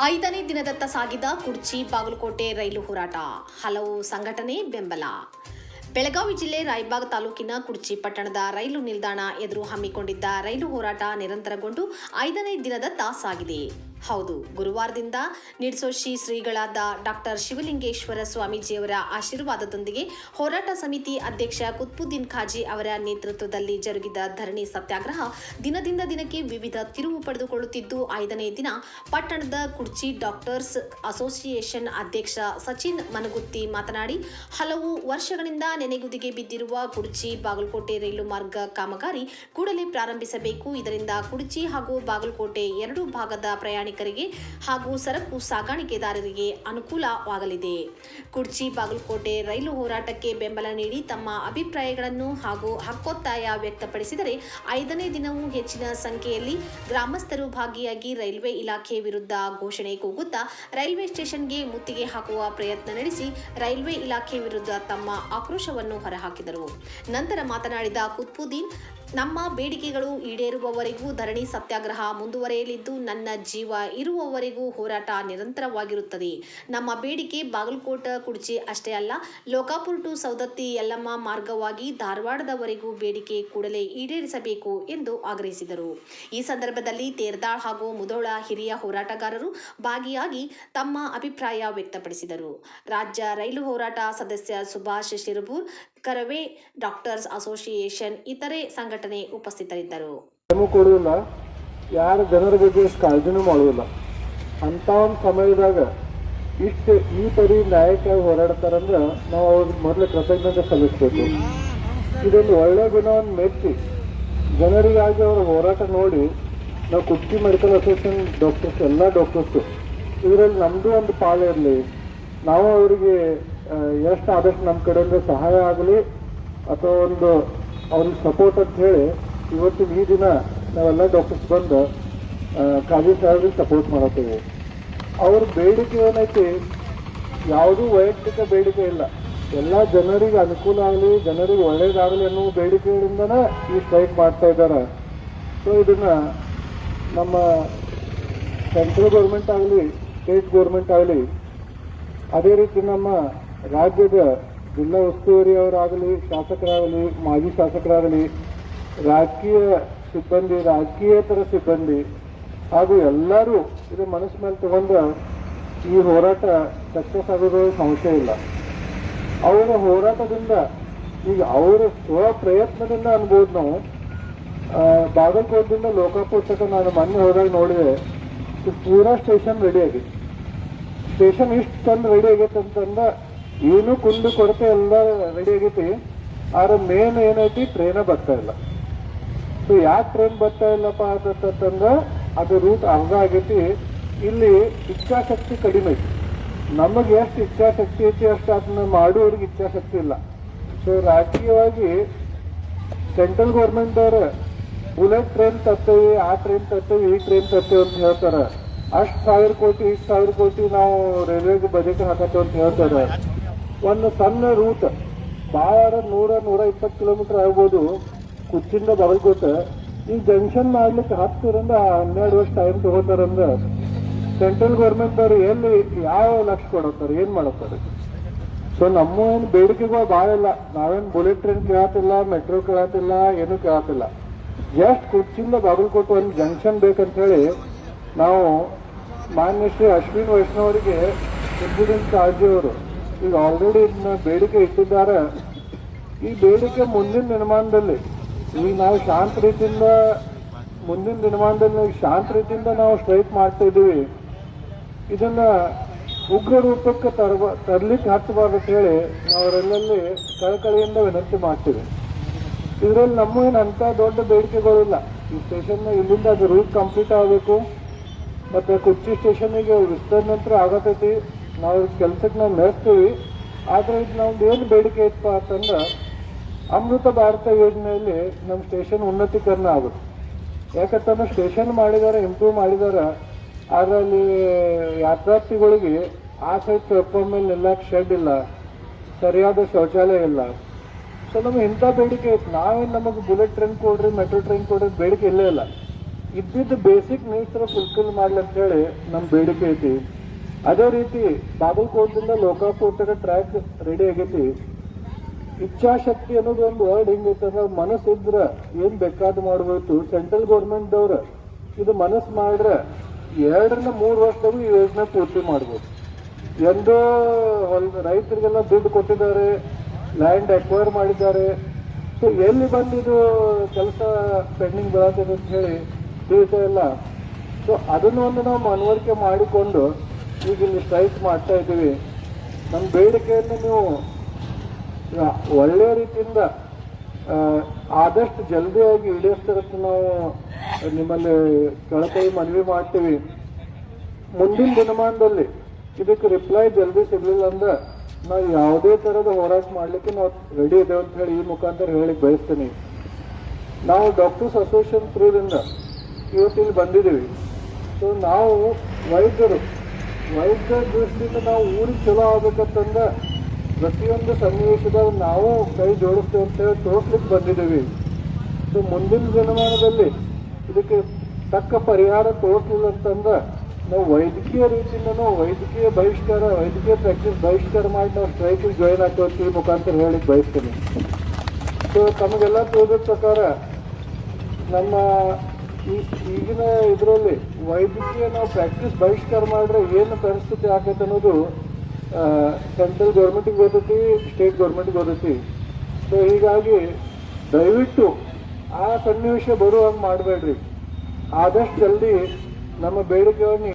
ಐದನೇ ದಿನದತ್ತ ಸಾಗಿದ ಕುರ್ಚಿ ಬಾಗಲಕೋಟೆ ರೈಲು ಹೋರಾಟ. ಹಲವು ಸಂಘಟನೆ ಬೆಂಬಲ. ಬೆಳಗಾವಿ ಜಿಲ್ಲೆ ರಾಯಬಾಗ್ ತಾಲೂಕಿನ ಕುರ್ಚಿ ಪಟ್ಟಣದ ರೈಲು ನಿಲ್ದಾಣ ಎದುರು ಹಮ್ಮಿಕೊಂಡಿದ್ದ ರೈಲು ಹೋರಾಟ ನಿರಂತರಗೊಂಡು ಐದನೇ ದಿನದತ್ತ ಸಾಗಿದೆ. ಹೌದು, ಗುರುವಾರದಿಂದ ನಿಡ್ಸೋಶಿ ಶ್ರೀಗಳಾದ ಡಾಕ್ಟರ್ ಶಿವಲಿಂಗೇಶ್ವರ ಸ್ವಾಮೀಜಿಯವರ ಆಶೀರ್ವಾದದೊಂದಿಗೆ ಹೋರಾಟ ಸಮಿತಿ ಅಧ್ಯಕ್ಷ ಕುತ್ಬುದ್ದೀನ್ ಖಾಜಿ ಅವರ ನೇತೃತ್ವದಲ್ಲಿ ಜರುಗಿದ ಧರಣಿ ಸತ್ಯಾಗ್ರಹ ದಿನದಿಂದ ದಿನಕ್ಕೆ ವಿವಿಧ ತಿರುವು ಪಡೆದುಕೊಳ್ಳುತ್ತಿದ್ದು, ಐದನೇ ದಿನ ಪಟ್ಟಣದ ಕುರ್ಚಿ ಡಾಕ್ಟರ್ಸ್ ಅಸೋಸಿಯೇಷನ್ ಅಧ್ಯಕ್ಷ ಸಚಿನ್ ಮನಗುತ್ತಿ ಮಾತನಾಡಿ, ಹಲವು ವರ್ಷಗಳಿಂದ ನೆನೆಗುದಿಗೆ ಬಿದ್ದಿರುವ ಕುರ್ಚಿ ಬಾಗಲಕೋಟೆ ರೈಲು ಮಾರ್ಗ ಕಾಮಗಾರಿ ಕೂಡಲೇ ಪ್ರಾರಂಭಿಸಬೇಕು. ಇದರಿಂದ ಕುರ್ಚಿ ಹಾಗೂ ಬಾಗಲಕೋಟೆ ಎರಡೂ ಭಾಗದ ಪ್ರಯಾಣಿಕರಿಗೆ ಹಾಗೂ ಸರಕು ಸಾಗಾಣಿಕೆದಾರರಿಗೆ ಅನುಕೂಲವಾಗಲಿದೆ. ಕುರ್ಚಿ ಬಾಗಲಕೋಟೆ ರೈಲು ಹೋರಾಟಕ್ಕೆ ಬೆಂಬಲ ನೀಡಿ ತಮ್ಮ ಅಭಿಪ್ರಾಯಗಳನ್ನು ಹಾಗೂ ಹಕ್ಕೊತ್ತಾಯ ವ್ಯಕ್ತಪಡಿಸಿದರೆ ಐದನೇ ದಿನವೂ ಹೆಚ್ಚಿನ ಸಂಖ್ಯೆಯಲ್ಲಿ ಗ್ರಾಮಸ್ಥರು ಭಾಗಿಯಾಗಿ ರೈಲ್ವೆ ಇಲಾಖೆ ವಿರುದ್ಧ ಘೋಷಣೆ ಕೂಗುತ್ತಾ ರೈಲ್ವೆ ಸ್ಟೇಷನ್ಗೆ ಮುತ್ತಿಗೆ ಹಾಕುವ ಪ್ರಯತ್ನ ನಡೆಸಿ ರೈಲ್ವೆ ಇಲಾಖೆ ವಿರುದ್ಧ ತಮ್ಮ ಆಕ್ರೋಶವನ್ನು ಹೊರಹಾಕಿದರು. ನಂತರ ಮಾತನಾಡಿದ ಕುತ್ಬುದ್ದೀನ್ ನಮ್ಮ ಬೇಡಿಕೆಗಳು ಈಡೇರುವವರೆಗೂ ಧರಣಿ ಸತ್ಯಾಗ್ರಹ ಮುಂದುವರೆಯಲಿದ್ದು ನನ್ನ ಜೀವ ಇರುವವರೆಗೂ ಹೋರಾಟ ನಿರಂತರವಾಗಿರುತ್ತದೆ. ನಮ್ಮ ಬೇಡಿಕೆ ಬಾಗಲಕೋಟ, ಕುಡ್ಚಿ ಅಷ್ಟೇ ಅಲ್ಲ, ಲೋಕಾಪುರ್ ಟು ಸೌದತ್ತಿ ಯಲ್ಲಮ್ಮ ಮಾರ್ಗವಾಗಿ ಧಾರವಾಡದವರೆಗೂ ಬೇಡಿಕೆ ಕೂಡಲೇ ಈಡೇರಿಸಬೇಕು ಎಂದು ಆಗ್ರಹಿಸಿದರು. ಈ ಸಂದರ್ಭದಲ್ಲಿ ತೇರ್ದಾಳ್ ಹಾಗೂ ಮುಧೋಳ ಹಿರಿಯ ಹೋರಾಟಗಾರರು ಭಾಗಿಯಾಗಿ ತಮ್ಮ ಅಭಿಪ್ರಾಯ ವ್ಯಕ್ತಪಡಿಸಿದರು. ರಾಜ್ಯ ರೈಲು ಹೋರಾಟ ಸದಸ್ಯ ಸುಭಾಷ್ ಶಿರಬೂರ್ ಕರವೇ ಡಾಕ್ಟರ್ಸ್ ಅಸೋಸಿಯೇಷನ್ ಇತರೆ ಸಂಘಟನೆ ಉಪಸ್ಥಿತರಿದ್ದರು. ಕೊಡುವುದಿಲ್ಲ, ಯಾರ ಜನರ ಬಗ್ಗೆ ಕಾಳಜಿನೂ ಮಾಡುವುದಿಲ್ಲ. ಅಂತ ಒಂದು ಸಮಯದಾಗ ಇಷ್ಟು ಈ ಪರಿ ನಾಯಕ ಹೋರಾಡ್ತಾರಂದ್ರೆ ನಾವು ಅವ್ರಿಗೆ ಮೊದಲು ಕೃತಜ್ಞತೆ ಸಲ್ಲಿಸ್ಬೇಕು. ಇದೊಂದು ಒಳ್ಳೆಯ ಗುಣವನ್ನು ಮೆಚ್ಚಿ ಜನರಿಗಾಗಿ ಅವರ ಹೋರಾಟ ನೋಡಿ ನಾವು ಕುಟ್ಟಿ ಮೆಡಿಕಲ್ ಅಸೋಸಿಯೇಷನ್ ಡಾಕ್ಟರ್ಸ್, ಎಲ್ಲ ಡಾಕ್ಟರ್ಸು, ಇದರಲ್ಲಿ ನಮ್ಮದು ಒಂದು ಪಾಲು ಇರಲಿ. ನಾವು ಅವರಿಗೆ ಎಷ್ಟು ಆದಷ್ಟು ನಮ್ಮ ಕಡೆಯಿಂದ ಸಹಾಯ ಆಗಲಿ ಅಥವಾ ಒಂದು ಅವ್ರಿಗೆ ಸಪೋರ್ಟ್ ಅಂತ ಹೇಳಿ ಇವತ್ತಿನ ಈ ದಿನ ನಾವೆಲ್ಲ ಡಾಕ್ಟರ್ಸ್ ಬಂದು ಕಾಜಿ ಸಾಹೇಬ್ರಿಗೆ ಸಪೋರ್ಟ್ ಮಾಡತ್ತೇವೆ. ಅವ್ರ ಬೇಡಿಕೆ ಏನೈತಿ? ಯಾವುದೂ ವೈಯಕ್ತಿಕ ಬೇಡಿಕೆ ಇಲ್ಲ. ಎಲ್ಲ ಜನರಿಗೆ ಅನುಕೂಲ ಆಗಲಿ, ಜನರಿಗೆ ಒಳ್ಳೇದಾಗಲಿ ಅನ್ನೋ ಬೇಡಿಕೆಗಳಿಂದನೇ ಈ ಸ್ಟ್ರೈಕ್ ಮಾಡ್ತಾ ಇದ್ದಾರೆ ಸೊ ಇದನ್ನ ನಮ್ಮ ಸೆಂಟ್ರಲ್ ಗೌರ್ಮೆಂಟ್ ಆಗಲಿ ಸ್ಟೇಟ್ ಗೌರ್ಮೆಂಟ್ ಆಗಲಿ, ಅದೇ ರೀತಿ ನಮ್ಮ ರಾಜ್ಯದ ಜಿಲ್ಲಾ ಉಸ್ತುವಾರಿಯವರಾಗಲಿ ಶಾಸಕರಾಗಲಿ, ಮಾಜಿ ಶಾಸಕರಾಗಲಿ, ರಾಜಕೀಯ ಸಿಬ್ಬಂದಿ, ರಾಜಕೀಯೇತರ ಸಿಬ್ಬಂದಿ ಹಾಗೂ ಎಲ್ಲರೂ ಇದು ಮನಸ್ಸು ಮೇಲೆ ತಗೊಂಡ್ರೆ ಈ ಹೋರಾಟ ಸಕ್ಸಸ್ ಆಗೋದ್ರ ಸಂಶಯ ಇಲ್ಲ. ಅವರ ಹೋರಾಟದಿಂದ ಈಗ ಅವರ ಸ್ವ ಪ್ರಯತ್ನದಿಂದ ಅನ್ಬೋದು ನಾವು. ಬಾಗಲಕೋಟದಿಂದ ಲೋಕಾಪುರ ನಾನು ಮೊನ್ನೆ ಹೋದಾಗ ನೋಡಿದೆ ಪೂರಾ ಸ್ಟೇಷನ್ ರೆಡಿ ಆಗಿತ್ತು ಸ್ಟೇಷನ್ ಇಷ್ಟು ತಂದು ರೆಡಿ ಆಗೈತೆ ಅಂತಂದ ಏನು ಕುಂದು ಕೊರತೆ ಎಲ್ಲ ರೆಡಿ ಆಗೈತಿ ಆದ್ರೆ ಮೇನ್ ಏನೈತಿ? ಟ್ರೈನ ಬರ್ತಾ ಇಲ್ಲ. ಸೊ ಯಾಕೆ ಟ್ರೈನ್ ಬರ್ತಾ ಇಲ್ಲಪ್ಪ ಅಂತಂದ್ರೆ ಅದು ರೂಟ್ ಅರ್ಧ ಆಗೈತಿ ಇಲ್ಲಿ ಇಚ್ಛಾಶಕ್ತಿ ಕಡಿಮೆ ಐತಿ. ನಮಗೆ ಎಷ್ಟು ಇಚ್ಛಾಶಕ್ತಿ ಐತಿ ಅಷ್ಟು ಅದನ್ನ ಮಾಡುವವ್ರಿಗೆ ಇಚ್ಛಾಶಕ್ತಿ ಇಲ್ಲ. ಸೊ ರಾಜಕೀಯವಾಗಿ ಸೆಂಟ್ರಲ್ ಗೌರ್ಮೆಂಟ್ ಅವರು ಬುಲೆಟ್ ಟ್ರೈನ್ ತರ್ತೇವೆ, ಆ ಟ್ರೈನ್ ತರ್ತೇವೆ, ಈ ಟ್ರೈನ್ ತರ್ತೇವೆ ಅಂತ ಹೇಳ್ತಾರೆ. ಅಷ್ಟು ಸಾವಿರ ಕೋಟಿ, ಇಷ್ಟು ಸಾವಿರ ಕೋಟಿ ನಾವು ರೈಲ್ವೆಗೆ ಬಜೆಟ್ ಹಾಕತ್ತೇವೆ ಅಂತ ಹೇಳ್ತಾರೆ. ಒಂದು ಸಣ್ಣ ರೂಟ್. ಭಾಳ ನೂರ ನೂರ ಇಪ್ಪತ್ತು ಕಿಲೋಮೀಟರ್ ಆಗ್ಬೋದು. ಕುಚ್ಚಿಂದ ಬಾಗಲಕೋಟೆ ಈ ಜಂಕ್ಷನ್ ಮಾಡ್ಲಿಕ್ಕೆ ಹತ್ತರಿಂದ ಹನ್ನೆರಡು ವರ್ಷ ಟೈಮ್ ತಗೋತಾರಂದ್ರೆ ಸೆಂಟ್ರಲ್ ಗೌರ್ಮೆಂಟ್ ಅವರು ಎಲ್ಲಿ ಯಾವ ಲಕ್ಷ ಕೊಡತ್ತಾರೆ, ಏನ್ ಮಾಡತ್ತಾರೆ? ಸೊ ನಮ್ಮ ಏನು ಬೇಡಿಕೆಗಳು ಭಾಳ ಇಲ್ಲ. ನಾವೇನು ಬುಲೆಟ್ ಟ್ರೈನ್ ಕೇಳತ್ತಿಲ್ಲ ಮೆಟ್ರೋ ಕೇಳತ್ತಿಲ್ಲ, ಏನು ಕೇಳತ್ತಿಲ್ಲ. ಜಸ್ಟ್ ಕುಚ್ಚಿಂದ ಬಾಗಲಕೋಟೆ ಒಂದು ಜಂಕ್ಷನ್ ಬೇಕಂತ ಹೇಳಿ ನಾವು ಮಾನ್ಯ ಶ್ರೀ ಅಶ್ವಿನ್ ವೈಷ್ಣವರಿಗೆ ಸಿದ್ದುದ್ದೀನ್ ಕಾಳಜಿ ಅವರು ಈಗ ಆಲ್ರೆಡಿ ಇದನ್ನ ಬೇಡಿಕೆ ಇಟ್ಟಿದ್ದಾರೆ. ಈ ಬೇಡಿಕೆ ಮುಂದಿನ ದಿನಮಾನದಲ್ಲಿ, ಈಗ ನಾವು ಶಾಂತ ರೀತಿಯಿಂದ ಮುಂದಿನ ದಿನಮಾನದಲ್ಲಿ ಶಾಂತ ರೀತಿಯಿಂದ ನಾವು ಸ್ಟ್ರೈಕ್ ಮಾಡ್ತಾ ಇದ್ದೀವಿ. ಇದನ್ನ ಉಗ್ರ ರೂಪಕ್ಕೆ ತರಬ ತರ್ಲಿಕ್ಕೆ ಹತ್ತಬಾರ್ದು ಅಂತ ಹೇಳಿ ನಾವು ಅವರೆಲ್ಲಲ್ಲಿ ಕಳಕಳಿಯಿಂದ ವಿನಂತಿ ಮಾಡ್ತೀವಿ. ಇದರಲ್ಲಿ ನಮ್ಮ ಏನು ಅಂತ ದೊಡ್ಡ ಬೇಡಿಕೆಗಳಿಲ್ಲ ಈ ಸ್ಟೇಷನ್ ಇಲ್ಲಿಂದ ಅದು ರೂಟ್ ಕಂಪ್ಲೀಟ್ ಆಗಬೇಕು. ಮತ್ತೆ ಕುರ್ಚಿ ಸ್ಟೇಷನಿಗೆ ವಿಸ್ತರಣೆ ನಂತರ ಆಗತೈತಿ. ನಾವು ಕೆಲ್ಸಕ್ಕೆ ನಾವು ನಡೆಸ್ತೀವಿ, ಆದ್ರೆ ಇದು ನಮ್ದು ಏನು ಬೇಡಿಕೆ ಇತ್ತು ಅಂತಂದ್ರೆ ಅಮೃತ ಭಾರತ ಯೋಜನೆಯಲ್ಲಿ ನಮ್ಮ ಸ್ಟೇಷನ್ ಉನ್ನತೀಕರಣ ಆಗುತ್ತೆ. ಯಾಕಂತಂದ್ರೆ ಸ್ಟೇಷನ್ ಮಾಡಿದಾರೆ ಇಂಪ್ರೂವ್ ಮಾಡಿದಾರೆ ಆದ್ರೆ ಅಲ್ಲಿ ಯಾತ್ರಾರ್ಥಿಗಳಿಗೆ ಆ ಸೈಡ್ ಪ್ಲಾಟ್ಫಾರ್ಮ್ ಮೇಲೆ ನಿಲ್ಲಕ್ಕೆ ಶೆಡ್ ಇಲ್ಲ, ಸರಿಯಾದ ಶೌಚಾಲಯ ಇಲ್ಲ. ಸೊ ನಮಗೆ ಇಂಥ ಬೇಡಿಕೆ ಇತ್ತು. ನಾವೇನು ನಮಗೆ ಬುಲೆಟ್ ಟ್ರೈನ್ ಕೊಡ್ರಿ ಮೆಟ್ರೋ ಟ್ರೈನ್ ಕೊಡ್ರಿ ಬೇಡಿಕೆ ಇಲ್ಲೇ ಇಲ್ಲ. ಇದ್ದಿದ್ದು ಬೇಸಿಕ್ ನೀಡ್ಸ್ ಫುಲ್ಫಿಲ್ ಮಾಡ್ಲಿ ಅಂತ ಹೇಳಿ ನಮ್ಮ ಬೇಡಿಕೆ ಐತಿ. ಅದೇ ರೀತಿ ಬಾಗಲಕೋಟದಿಂದ ಲೋಕಾಪುರದಾಗ ಟ್ರ್ಯಾಕ್ ರೆಡಿ ಆಗೈತಿ. ಇಚ್ಛಾಶಕ್ತಿ ಅನ್ನೋದು ಒಂದು ವರ್ಡ್ ಹೆಂಗೈತಂದ್ರೆ ಮನಸ್ಸು ಇದ್ರ ಏನ್ ಬೇಕಾದ್ ಮಾಡ್ಬೋದು. ಸೆಂಟ್ರಲ್ ಗೌರ್ಮೆಂಟ್ ದವ್ರ ಇದು ಮನಸ್ಸು ಮಾಡ್ರೆ ಎರಡರಿಂದ ಮೂರು ವರ್ಷದಾಗ ಈ ಯೋಜನೆ ಪೂರ್ತಿ ಮಾಡ್ಬೋದು. ಎಂದೋ ಹೊಲ್ ರೈತರಿಗೆಲ್ಲ ದುಡ್ಡು ಕೊಟ್ಟಿದ್ದಾರೆ. ಲ್ಯಾಂಡ್ ಅಕ್ವೈರ್ ಮಾಡಿದ್ದಾರೆ. ಸೊ ಎಲ್ಲಿ ಬಂದಿದು ಕೆಲಸ ಪೆಂಡಿಂಗ್ ಬರತ್ತಿದೆ ಅಂತ ಹೇಳಿ ತಿಳಿತಾ ಇಲ್ಲ. ಸೊ ಅದನ್ನು ಒಂದು ನಾವು ಮನವರಿಕೆ ಮಾಡಿಕೊಂಡು ಈಗ ಇಲ್ಲಿ ಮಾಡ್ತಾ ಇದ್ದೀವಿ. ನಮ್ಮ ಬೇಡಿಕೆಯನ್ನು ನೀವು ಒಳ್ಳೆಯ ರೀತಿಯಿಂದ ಆದಷ್ಟು ಜಲ್ದಿಯಾಗಿ ಈಡೇರಿಸ್ತಾರಂತ ನಾವು ನಿಮ್ಮಲ್ಲಿ ಕಳಕೈ ಮನವಿ ಮಾಡ್ತೀವಿ. ಮುಂದಿನ ದಿನಮಾನದಲ್ಲಿ ಇದಕ್ಕೆ ರಿಪ್ಲೈ ಜಲ್ದಿ ಸಿಗಲಿಲ್ಲ ಅಂದ್ರೆ ನಾವು ಯಾವುದೇ ಥರದ ಹೋರಾಟ ಮಾಡ್ಲಿಕ್ಕೆ ನಾವು ರೆಡಿ ಇದೆ ಅಂತ ಹೇಳಿ ಈ ಮುಖಾಂತರ ಹೇಳಿ ಬಯಸ್ತೀನಿ. ನಾವು ಡಾಕ್ಟರ್ಸ್ ಅಸೋಸಿಯೇಷನ್ ಥ್ರೂದಿಂದ ಇವತ್ತಿಲ್ಲಿ ಬಂದಿದ್ದೀವಿ. ಸೊ ನಾವು ವೈದ್ಯರು ವೈದ್ಯ ದೃಷ್ಟಿಯಿಂದ ನಾವು ಊರಿಗೆ ಚಲೋ ಆಗ್ಬೇಕಂತಂದ ಪ್ರತಿಯೊಂದು ಸನ್ನಿವೇಶದಾಗ ನಾವು ಕೈ ಜೋಡಿಸ್ತೇವೆ ಅಂತ ಹೇಳಿ ತೋರಿಸ್ಲಿಕ್ಕೆ ಬಂದಿದ್ದೀವಿ. ಸೊ ಮುಂದಿನ ದಿನಮಾನದಲ್ಲಿ ಇದಕ್ಕೆ ತಕ್ಕ ಪರಿಹಾರ ತೋರಿಸಲಿಲ್ಲ ಅಂತಂದ್ರೆ ನಾವು ವೈದ್ಯಕೀಯ ರೀತಿಯಿಂದನೂ ವೈದ್ಯಕೀಯ ಬಹಿಷ್ಕಾರ, ವೈದ್ಯಕೀಯ ಪ್ರಾಕ್ಟೀಸ್ ಬಹಿಷ್ಕಾರ ಮಾಡಿ ನಾವು ಸ್ಟ್ರೈಕಿಗೆ ಜಾಯಿನ್ ಆಗ್ತೀವಿ ಮುಖಾಂತರ ಹೇಳಿಕ್ಕೆ ಬಯಸ್ತೀನಿ. ಸೊ ತಮಗೆಲ್ಲ ತಿಳಿದ ಪ್ರಕಾರ ನಮ್ಮ ಈಗಿನ ಇದರಲ್ಲಿ ವೈದ್ಯಕೀಯ ನಾವು ಪ್ರಾಕ್ಟೀಸ್ ಬಹಿಷ್ಕಾರ ಮಾಡಿದ್ರೆ ಏನು ಪರಿಸ್ಥಿತಿ ಆಗತ್ತೆ ಅನ್ನೋದು ಸೆಂಟ್ರಲ್ ಗೌರ್ಮೆಂಟಿಗೆ ಗೊತ್ತೈತಿ ಸ್ಟೇಟ್ ಗೌರ್ಮೆಂಟ್ಗೆ ಗೊತ್ತೈತಿ. ಸೊ ಹೀಗಾಗಿ ದಯವಿಟ್ಟು ಆ ಸನ್ನಿವೇಶ ಬರುವಂಗೆ ಮಾಡಬೇಡ್ರಿ. ಆದಷ್ಟು ಜಲ್ದಿ ನಮ್ಮ ಬೇಡಿಕೆಯನ್ನು